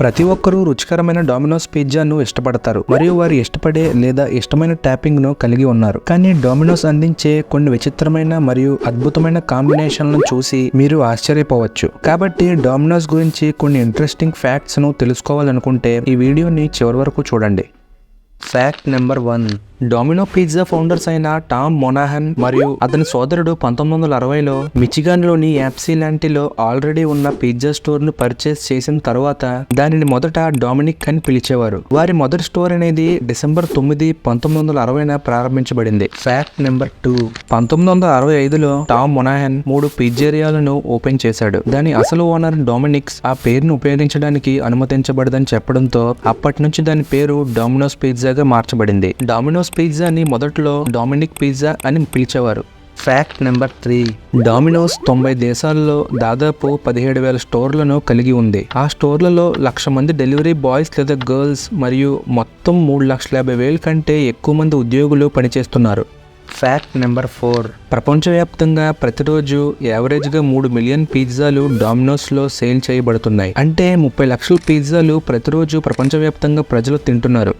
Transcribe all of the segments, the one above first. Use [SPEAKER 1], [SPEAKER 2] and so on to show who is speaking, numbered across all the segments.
[SPEAKER 1] ప్రతి ఒక్కరూ రుచికరమైన డామినోస్ పిజ్జాను ఇష్టపడతారు. మరియు వారు ఇష్టపడే లేదా ఇష్టమైన ట్యాపింగ్ను కలిగి ఉన్నారు. కానీ డామినోస్ అందించే కొన్ని విచిత్రమైన మరియు అద్భుతమైన కాంబినేషన్లను చూసి మీరు ఆశ్చర్యపోవచ్చు. కాబట్టి డామినోస్ గురించి కొన్ని ఇంట్రెస్టింగ్ ఫ్యాక్ట్స్ను తెలుసుకోవాలనుకుంటే ఈ వీడియోని చివరి వరకు చూడండి. Fact number one Domino pizza founders అయిన టామ్ మొనాహన్ మరియు అతని సోదరుడు పంతొమ్మిది వందల అరవైలో మిచిగాన్లోని యాప్సిలాంటిలో ఆల్రెడీ ఉన్న పిజ్జా స్టోర్ను పర్చేస్ చేసిన తర్వాత దానిని మొదట డొమినిక్ అని పిలిచేవారు. వారి మొదటి స్టోర్ అనేది డిసెంబర్ తొమ్మిది పంతొమ్మిది వందల అరవైన ప్రారంభించబడింది. ఫ్యాక్ట్ నెంబర్ టూ పంతొమ్మిది వందల అరవై ఐదులో టామ్ మొనాహన్ మూడు పిజ్జేరియాలను ఓపెన్ చేశాడు. దాని అసలు ఓనర్ డొమినిక్స్ ఆ పేరును ఉపయోగించడానికి అనుమతించబడదని చెప్పడంతో అప్పటి నుంచి దాని పేరు డొమినోస్ పిజ్జా పిజ్జాగా మార్చబడింది. డామినోస్ పిజ్జాని మొదట్లో డామినిక్ పిజ్జా అని పిలిచేవారు. ఫ్యాక్ట్ నెంబర్ త్రీ డామినోస్ తొంభై దేశాల్లో దాదాపు పదిహేడు వేల స్టోర్లను కలిగి ఉంది. ఆ స్టోర్లలో లక్ష మంది డెలివరీ బాయ్స్ లేదా గర్ల్స్ మరియు మొత్తం మూడు లక్షల యాభై వేల కంటే ఎక్కువ మంది ఉద్యోగులు పనిచేస్తున్నారు. ఫ్యాక్ట్ నెంబర్ ఫోర్ ప్రపంచవ్యాప్తంగా ప్రతిరోజు యావరేజ్గా మూడు మిలియన్ పిజ్జాలు డామినోస్లో సేల్ చేయబడుతున్నాయి. అంటే ముప్పై లక్షల పిజ్జాలు ప్రతిరోజు ప్రపంచవ్యాప్తంగా ప్రజలు తింటున్నారు.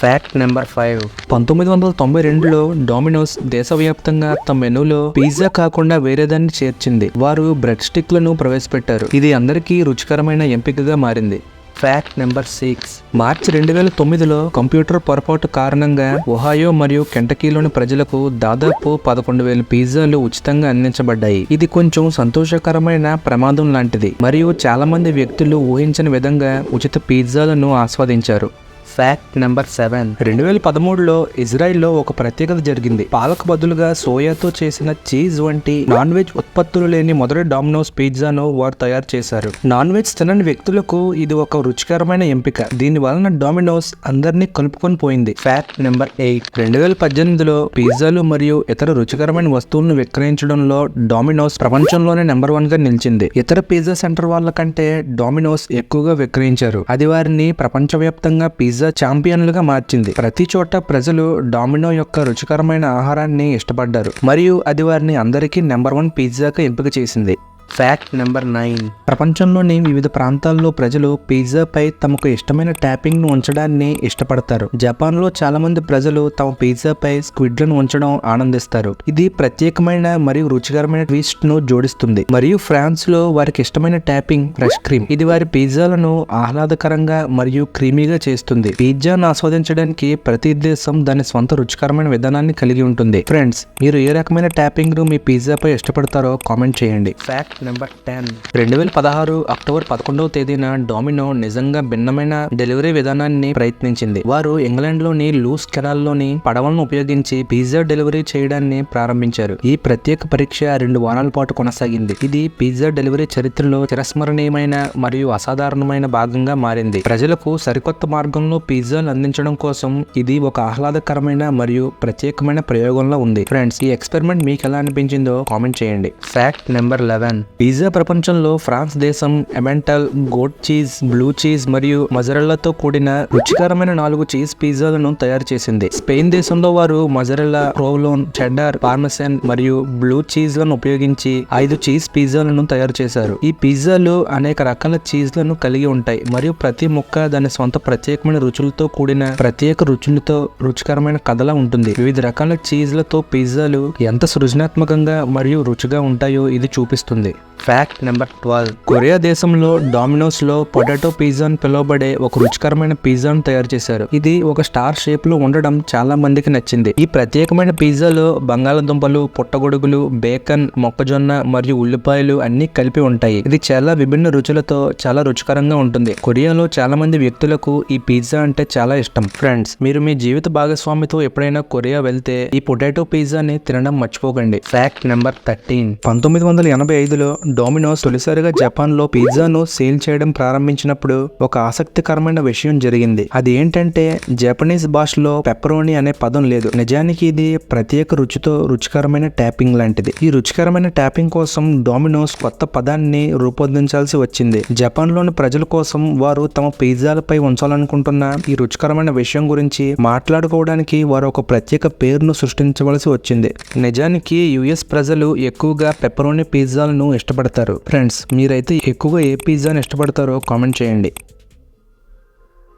[SPEAKER 1] ఫ్యాక్ట్ నెంబర్ ఫైవ్ పంతొమ్మిది వందల తొంభై రెండులో డామినోస్ దేశవ్యాప్తంగా తమ మెనూలో పిజ్జా కాకుండా వేరేదాన్ని చేర్చింది. వారు బ్రెడ్ స్టిక్లను ప్రవేశపెట్టారు. ఇది అందరికీ రుచికరమైన ఎంపికగా మారింది. ఫ్యాక్ట్ నెంబర్ సిక్స్ మార్చి రెండు వేల తొమ్మిదిలో కంప్యూటర్ పొరపాటు కారణంగా ఒహాయో మరియు కెంటకీలోని ప్రజలకు దాదాపు పదకొండు వేల పిజ్జాలు ఉచితంగా అందించబడ్డాయి. ఇది కొంచెం సంతోషకరమైన ప్రమాదం లాంటిది. మరియు చాలా మంది వ్యక్తులు ఊహించని విధంగా ఉచిత పిజ్జాలను ఆస్వాదించారు. ఫ్యాక్ట్ నెంబర్ సెవెన్ రెండు వేల పదమూడులో ఇజ్రాయెల్లో ఒక ప్రత్యేకత జరిగింది. పాలకు బదులుగా సోయాతో చేసిన చీజ్ వంటి నాన్ వెజ్ ఉత్పత్తులు లేని మొదటి డామినోస్ పిజ్జాను వారు తయారు చేశారు. నాన్ వెజ్ తినని వ్యక్తులకు ఇది ఒక రుచికరమైన ఎంపిక. దీని వలన డామినోస్ అందరినీ కలుపుకొని పోయింది. ఫ్యాక్ట్ నెంబర్ ఎయిట్ రెండు వేల పద్దెనిమిదిలో పిజ్జాలు మరియు ఇతర రుచికరమైన వస్తువులను విక్రయించడంలో డామినోస్ ప్రపంచంలోనే నెంబర్ వన్గా నిలిచింది. ఇతర పిజ్జా సెంటర్ వాళ్ళ కంటే డామినోస్ ఎక్కువగా విక్రయించారు. అది వారిని ప్రపంచవ్యాప్తంగా పిజ్జా ఛాంపియన్లుగా మార్చింది. ప్రతి చోట ప్రజలు డామినో యొక్క రుచికరమైన ఆహారాన్ని ఇష్టపడ్డారు. మరియు అది వారిని అందరికీ నెంబర్ వన్ పిజ్జాగా ఎంపిక చేసింది. ఫ్యాక్ట్ నెంబర్ నైన్ ప్రపంచంలోని వివిధ ప్రాంతాల్లో ప్రజలు పిజ్జాపై తమకు ఇష్టమైన ట్యాపింగ్ను ఉంచడాన్ని ఇష్టపడతారు. జపాన్లో చాలా మంది ప్రజలు తమ పిజ్జాపై స్క్విడ్లను ఉంచడం ఆనందిస్తారు. ఇది ప్రత్యేకమైన మరియు రుచికరమైన ట్విస్ట్ను జోడిస్తుంది. మరియు ఫ్రాన్స్లో వారికి ఇష్టమైన ట్యాపింగ్ ఫ్రెష్ క్రీమ్. ఇది వారి పిజ్జాలను ఆహ్లాదకరంగా మరియు క్రీమీగా చేస్తుంది. పిజ్జాను ఆస్వాదించడానికి ప్రతి దేశం దాని స్వంత రుచికరమైన విధానాన్ని కలిగి ఉంటుంది. ఫ్రెండ్స్ మీరు ఏ రకమైన ట్యాపింగ్ను మీ పిజ్జాపై ఇష్టపడతారో కామెంట్ చేయండి. Fact number ten. రెండు వేల పదహారు అక్టోబర్ పదకొండవ తేదీన డొమినో నిజంగా భిన్నమైన డెలివరీ విధానాన్ని ప్రయత్నించింది. వారు ఇంగ్లాండ్లోని లూస్ కెనాల్లోని పడవలను ఉపయోగించి పిజ్జా డెలివరీ చేయడాన్ని ప్రారంభించారు. ఈ ప్రత్యేక పరీక్ష రెండు వారాల పాటు కొనసాగింది. ఇది పిజ్జా డెలివరీ చరిత్రలో చిరస్మరణీయమైన మరియు అసాధారణమైన భాగంగా మారింది. ప్రజలకు సరికొత్త మార్గంలో పిజ్జాలు అందించడం కోసం ఇది ఒక ఆహ్లాదకరమైన మరియు ప్రత్యేకమైన ప్రయోగంలో ఉంది. ఫ్రెండ్స్ ఈ ఎక్స్పెరిమెంట్ మీకు ఎలా అనిపించిందో కామెంట్ చేయండి. Fact number eleven. పిజ్జా ప్రపంచంలో ఫ్రాన్స్ దేశం Emmental goat cheese blue cheese మరియు మజరెల్లాతో కూడిన రుచికరమైన నాలుగు చీజ్ పిజ్జాలను తయారు చేసింది. స్పెయిన్ దేశంలో వారు మజరెల్లా క్రోవ్లోన్ చెడ్డార్ పార్మసెన్ మరియు బ్లూ చీజ్లను ఉపయోగించి ఐదు చీజ్ పిజ్జాలను తయారు చేశారు. ఈ పిజ్జాలు అనేక రకాల చీజ్లను కలిగి ఉంటాయి మరియు ప్రతి ముక్క దాని సొంత ప్రత్యేకమైన రుచులతో కూడిన ప్రత్యేక రుచులతో రుచికరమైన కథలా ఉంటుంది. వివిధ రకాల చీజ్లతో పిజ్జాలు ఎంత సృజనాత్మకంగా మరియు రుచిగా ఉంటాయో ఇది చూపిస్తుంది. day. Fact number twelve Korea దేశంలో డామినోస్లో పొటాటో పిజ్జా అని పిలువబడే ఒక రుచికరమైన పిజ్జాను తయారు చేశారు. ఇది ఒక స్టార్ షేప్లో ఉండడం చాలా మందికి నచ్చింది. ఈ ప్రత్యేకమైన పిజ్జాలో బంగాళదుంపలు పుట్టగొడుగులు బేకన్ మొక్కజొన్న మరియు ఉల్లిపాయలు అన్ని కలిపి ఉంటాయి. ఇది చాలా విభిన్న రుచులతో చాలా రుచికరంగా ఉంటుంది. కొరియాలో చాలా మంది వ్యక్తులకు ఈ పిజ్జా అంటే చాలా ఇష్టం. ఫ్రెండ్స్ మీరు మీ జీవిత భాగస్వామితో ఎప్పుడైనా కొరియా వెళ్తే ఈ పొటాటో పిజ్జాని తినడం మర్చిపోకండి. ఫ్యాక్ట్ నెంబర్ థర్టీన్ పంతొమ్మిది వందల ఎనభై ఐదులో డొమినోస్ తొలిసారిగా జపాన్లో పిజ్జాను సేల్ చేయడం ప్రారంభించినప్పుడు ఒక ఆసక్తికరమైన విషయం జరిగింది. అది ఏంటంటే జపనీస్ భాషలో పెప్పరోని అనే పదం లేదు. నిజానికి ఇది ప్రత్యేక రుచితో రుచికరమైన ట్యాపింగ్ లాంటిది. ఈ రుచికరమైన ట్యాపింగ్ కోసం డొమినోస్ కొత్త పదాన్ని రూపొందించాల్సి వచ్చింది. జపాన్లోని ప్రజల కోసం వారు తమ పిజ్జాలపై ఉంచాలనుకుంటున్న ఈ రుచికరమైన విషయం గురించి మాట్లాడుకోవడానికి వారు ఒక ప్రత్యేక పేరును సృష్టించవలసి వచ్చింది. నిజానికి యుఎస్ ప్రజలు ఎక్కువగా పెప్పరోని పిజ్జాలను ఇష్టపడతారు. ఫ్రెండ్స్ మీరైతే ఎక్కువగా ఏ పిజ్జాని ఇష్టపడతారో కామెంట్ చేయండి.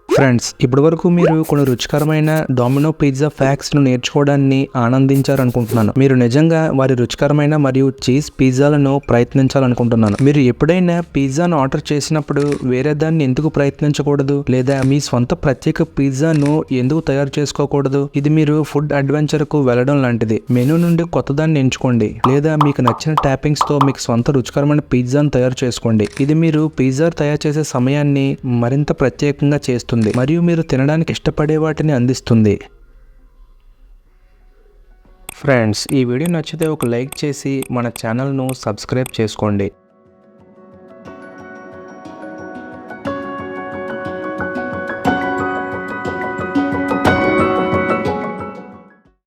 [SPEAKER 1] ఫ్రెండ్స్ ఇప్పటివరకు మీరు కొన్ని రుచికరమైన డొమినో పిజ్జా ఫ్యాక్స్ను నేర్చుకోవడాన్ని ఆనందించారనుకుంటున్నాను. మీరు నిజంగా వారి రుచికరమైన మరియు చీజ్ పిజ్జాలను ప్రయత్నించాలనుకుంటున్నాను. మీరు ఎప్పుడైనా పిజ్జాను ఆర్డర్ చేసినప్పుడు వేరే దాన్ని ఎందుకు ప్రయత్నించకూడదు? లేదా మీ సొంత ప్రత్యేక పిజ్జాను ఎందుకు తయారు చేసుకోకూడదు? ఇది మీరు ఫుడ్ అడ్వెంచర్కు వెళ్ళడం లాంటిది. మెనూ నుండి కొత్తదాన్ని ఎంచుకోండి. లేదా మీకు నచ్చిన ట్యాపింగ్స్తో మీకు సొంత రుచికరమైన పిజ్జాను తయారు చేసుకోండి. ఇది మీరు పిజ్జా తయారు చేసే సమయాన్ని మరింత ప్రత్యేకంగా చేస్తుంది. మరియు మీరు తినడానికి ఇష్టపడే వాటిని అందిస్తుంది. ఫ్రెండ్స్ ఈ వీడియో నచ్చితే ఒక లైక్ చేసి మన ఛానల్ను సబ్స్క్రైబ్ చేసుకోండి.